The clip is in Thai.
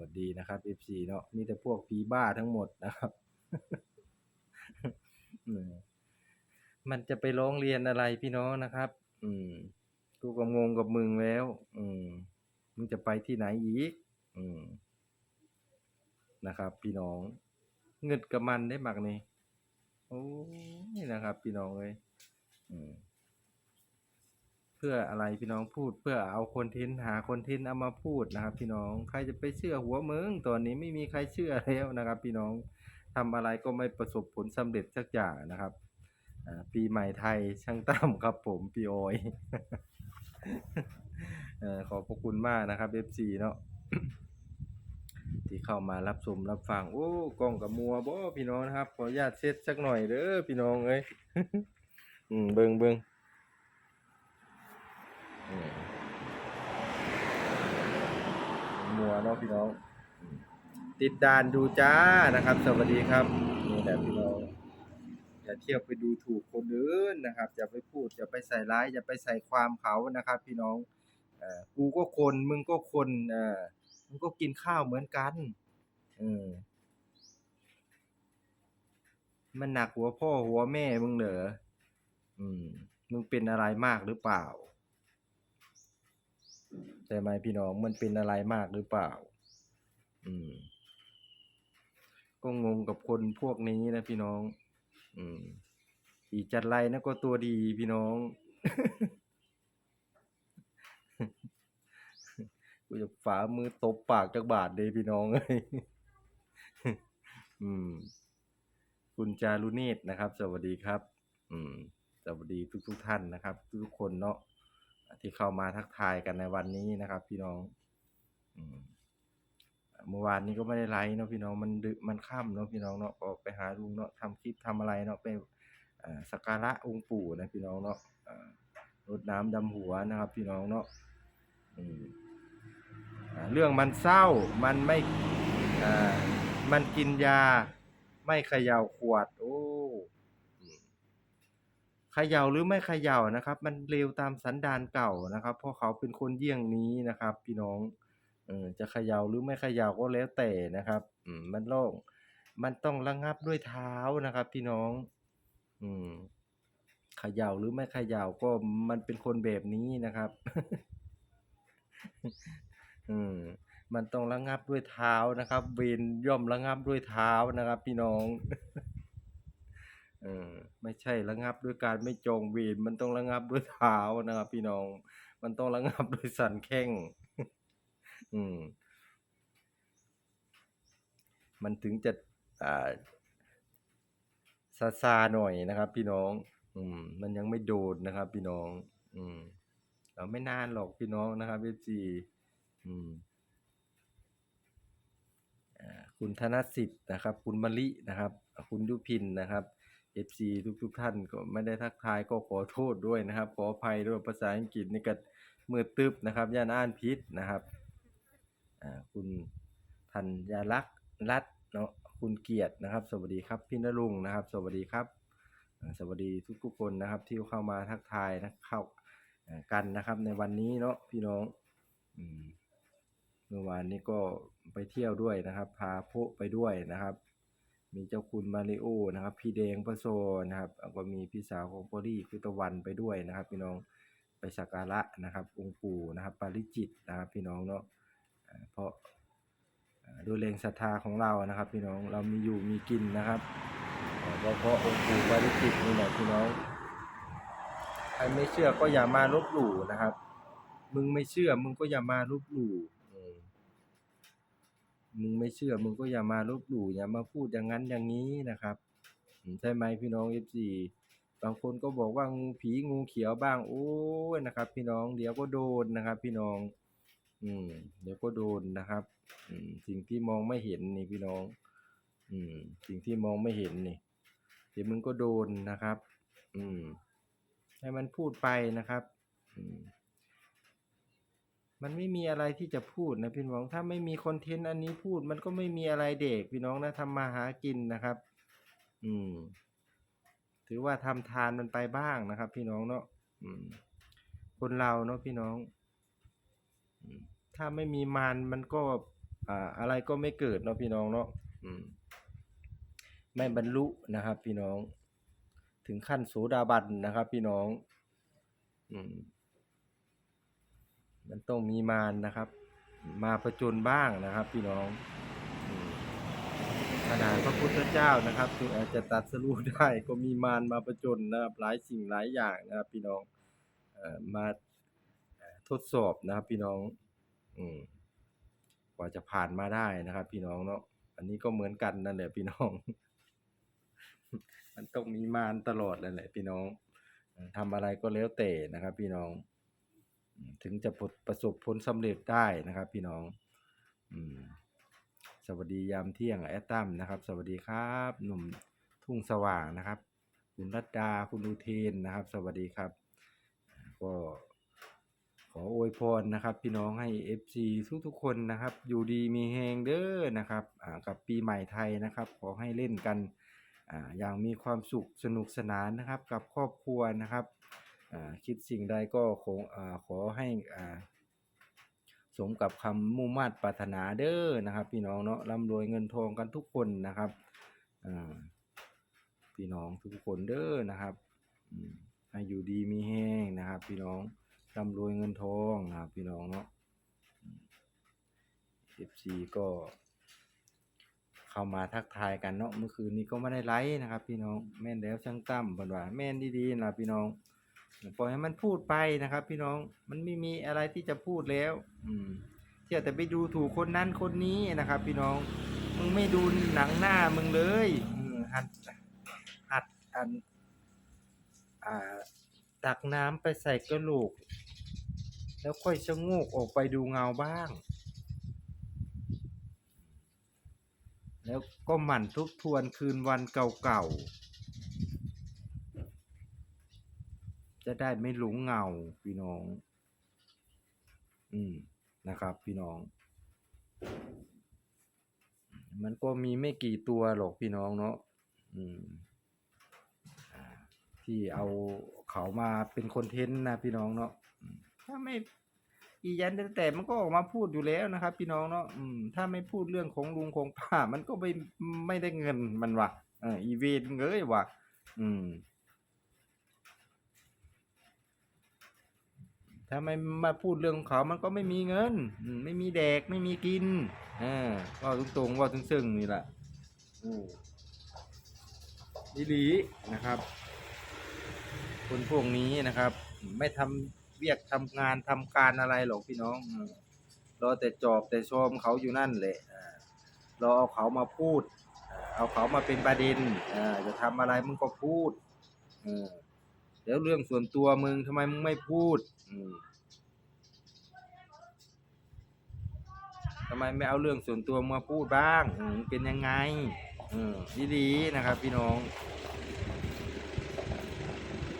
วัสดีนะครับ FC เนาะมีแต่พวกผีบ้าทั้งหมดนะครับ มันจะไปร้องเรียนอะไรพี่น้องนะครับ อืม กูก็งงกับมึงแล้ว อืม มึงจะไปที่ไหนอีก อืม นะครับ พี่น้องเงิดกับมันได้หมักนี่โอ้ยนะครับ พี่น้องเลยอืม พื่ออะไรพี่น้องพูด เพื่อเอาคอนเทนต์หาคอนเทนต์เอามาพูดนะครับ พี่น้องใครจะไปเชื่อหัวมึงตอนนี้ไม่มีใครเชื่อแล้วนะครับ พี่น้องทำอะไรก็ไม่ประสบผลสำเร็จสักอย่างนะครับปีใหม่ไทยช่างตั้มครับผมพี่ออยออขอบพระคุณมากนะครับ FC เนาะที่เข้ามารับชมรับฟังโอ้กล้องกับมัวบ่พี่น้องนะครับขออนุญาตเซตสักหน่อยเด้อพี่น้องเอ้ยอืมเบิงเบิงอืม มัวเนาะพี่น้อง ติดด่านดูจ้านะครับ สวัสดีครับนี่แหละพี่น้องอย่าเที่ยวไปดูถูกคนอื่นนะครับอย่าไปพูดอย่าไปใส่ร้ายอย่าไปใส่ความเขานะครับ พี่น้องเออกูก็คนมึงก็คนเออมึงก็กินข้าวเหมือนกันเออมันหนักหัวพ่อหัวแม่มึงเหรออืมมึงเป็นอะไรมากหรือเปล่า ใช่ไหมพี่น้องมันเป็นอะไรมากหรือเปล่า อืม ก็งงกับคนพวกนี้นะพี่น้อง อืม อีจัดไรนะก็ตัวดีพี่น้องกูจะฝ่ามือตบปากจากบาทเลยพี่น้องเอ้ยอืม คุณจารุเนตนะครับ สวัสดีครับ อืม สวัสดีทุกทุกท่านนะครับ ทุกคนเนาะ ที่เข้ามาทักทายกันในวันนี้นะครับ พี่น้องเมื่อวานนี้ก็ไม่ได้ไลฟ์เนาะพี่น้องมันดึกมันค่ำเนาะพี่น้องเนาะก็ไปหาลุงเนาะทำคลิปทำอะไรเนาะไปสักการะองค์ปู่นะพี่น้องเนาะรดน้ำดำหัวนะครับ พี่น้องเนาะเรื่องมันเศร้ามันไม่มันกินยาไม่เขย่าขวด โอ้ ขย่าหรือไม่ขย่านะครับ มันเร็วตามสันดานเก่านะครับ เพราะเขาเป็นคนเยี่ยงนี้นะครับ พี่น้องเออจะเขย่าหรือไม่เขย่าก็แล้วแต่นะครับอืมมันโล่งมันต้องระงับด้วยเท้านะครับ พี่น้อง อืมเขย่าหรือไม่เขย่าก็มันเป็นคนแบบนี้นะครับ อืมมันต้องระงับด้วยเท้านะครับ เวรย่อมระงับด้วยเท้านะครับ พี่น้อง เออไม่ใช่ระงับด้วยการไม่จองเวรมันต้องระงับด้วยเท้านะครับพี่น้อง มันต้องระงับด้วยสันแข้งอืม มันถึงจะอ่าซาซาหน่อยนะครับ พี่น้อง อืม มันยังไม่โดนนะครับ พี่น้อง อืมเราไม่นานหรอกพี่น้องนะครับเอจีอืมคุณธนสิทธิ์นะครับ คุณมะลินะครับ คุณยุพินนะครับ FC ทุกทุกๆท่านก็ไม่ได้ทักทายก็ขอโทษด้วยนะครับ ขออภัยด้วยภาษาอังกฤษนี่ก็มือตึบนะครับย่านอ่านพิษนะครับคุณธัญลักษณ์รัตเนาะคุณเกียรตินะครับ สวัสดีครับพี่นรุงนะครับ สวัสดีครับ สวัสดีทุกๆคนนะครับ ที่เข้ามาทักทายนะเข้ากันนะครับในวันนี้เนาะพี่น้องเมื่อวานนี้ก็ไปเที่ยวด้วยนะครับ พาโพะไปด้วยนะครับ มีเจ้าคุณมาริโอนะครับ พี่แดงพระโซนะครับก็มีพี่สาวของพอลี่คือตะวันไปด้วยนะครับพี่น้องไปสักการะนะครับองค์ปู่นะครับปาริจิตนะครับพี่น้องเนาะเพราะด้วยแรงศรัทธาของเรานะครับ พี่น้องเรามีอยู่มีกินนะครับอ่าก็เพราะองค์ปู่บริจิตนี่แหละพี่น้องใครไม่เชื่อก็อย่ามาลบหลู่นะครับ มึงไม่เชื่อมึงก็อย่ามาลบหลู่ มึงไม่เชื่อมึงก็อย่ามาลบหลู่อย่ามาพูดอย่างนั้นอย่างนี้นะครับใช่ไหมพี่น้องเอฟซีบางคนก็บอกว่างูผีงูเขียวบ้างโอ้ยนะครับ พี่น้องเดี๋ยวก็โดนนะครับ พี่น้อง อืม เดี๋ยวก็โดนนะครับ อืม สิ่งที่มองไม่เห็นนี่พี่น้อง อืม สิ่งที่มองไม่เห็นนี่ เดี๋ยวมึงก็โดนนะครับ อืม ให้มันพูดไปนะครับ อืม มันไม่มีอะไรที่จะพูดนะพี่น้อง ถ้าไม่มีคอนเทนต์อันนี้พูด มันก็ไม่มีอะไรเด็กพี่น้องนะทำมาหากินนะครับ อืม ถือว่าทำทานมันไปบ้างนะครับ พี่น้องเนาะอืม คนเราเนาะพี่น้องถ้าไม่มีมารมันก็ อ่า อะไรก็ไม่เกิดเนาะพี่น้องเนาะอืม ไม่บรรลุนะครับ พี่น้อง ถึงขั้นโสดาบันนะครับ พี่น้อง อืม มันต้องมีมารนะครับ มาประจนบ้างนะครับพี่น้องขนาดพระพุทธเจ้านะครับถึงอาจจะตัดสรู้ได้ก็มีมารมาประจนนะครับหลายสิ่งหลายอย่างนะครับพี่น้องมาทดสอบนะครับพี่น้องกว่าจะผ่านมาได้นะครับ พี่น้องเนาะอันนี้ก็เหมือนกันนั่นแหละพี่น้อง มันต้องมีมารตลอดนั่นแหละพี่น้องเอ่อทำอะไรก็แล้วแต่นะครับ พี่น้อง ถึงจะประสบผลสำเร็จได้นะครับ พี่น้องอืมสวัสดียามเที่ยงแอดตัมนะครับ สวัสดีครับ หนุ่มทุ่งสว่างนะครับ คุณรัตดาคุณอุเทนนะครับ สวัสดีครับ ก็ขออวยพรนะครับ พี่น้องให้ FC ทุกๆคนนะครับ อยู่ดีมีแฮงเด้อนะครับกับปีใหม่ไทยนะครับ ขอให้เล่นกันออย่างมีความสุขสนุกสนานนะครับ กับครอบครัวนะครับ คิดสิ่งใดก็คงอขอให้อ่าสมกับคำมุ่งมา่ปรารถนาเด้อนะครับ พี่น้องเนาะร่ำรวยเงินทองกันทุกคนนะครับพี่น้องทุกคนเด้อนะครับอืมให้อยู่ดีมีแห้งนะครับ พี่น้องร่ำรวยเงินทองนะครับ พี่น้องเนาะเอฟซีก็เข้ามาทักทายกันเนาะเมื่อคืนนี้ก็ไม่ได้ไลฟ์นะครับ พี่น้องแม่นแล้วช่างตั้มเพิ่นว่าแม่นดีๆนะพี่น้อง ปล่อยให้มันพูดไปนะครับ พี่น้องมันไม่มีอะไรที่จะพูดแล้ว อืมเที่ยวแต่ไปดูถูกคนนั้นคนนี้นะครับ พี่น้องมึงไม่ดูหนังหน้ามึงเลยอัดหัดอันอ่าตักน้ำไปใส่กระโหลก แล้วค่อยชะโงกออกไปดูเงาบ้าง แล้วก็หมั่นทบทวนคืนวันเก่าๆ จะได้ไม่หลงเงาพี่น้อง อืมนะครับ พี่น้อง มันก็มีไม่กี่ตัวหรอกพี่น้องเนาะอืมที่เอาเขามาเป็นคอนเทนต์นะพี่น้องเนาะถ้าไม่อียันแต่มันก็ออกมาพูดอยู่แล้วนะครับ พี่น้องเนาะอืมถ้าไม่พูดเรื่องของลุงของป้า มันก็ไม่ไม่ได้เงินมันวะเอออีเวนเงยวะอืม ถ้าไม่มาพูดเรื่องของเขามันก็ไม่มีเงิน ไม่มีแดกไม่มีกินอ่าว่าตรงๆว่าซึ้งๆนี่แหละอีหลีนะครับ คนพวกนี้นะครับ ไม่ทำเวียกทำงานทำการอะไรหรอกพี่น้องรอแต่จอบแต่ชมเขาอยู่นั่นแหละอ่ารอเอาเขามาพูด เอาเขามาเป็นประเด็นจะทำอะไรมึงก็พูด เออ แล้วเรื่องส่วนตัวมึงทำไมมึงไม่พูดทำไมไม่เอาเรื่องส่วนตัวมาพูดบ้างเป็นยังไงอืมดีๆนะครับ พี่น้อง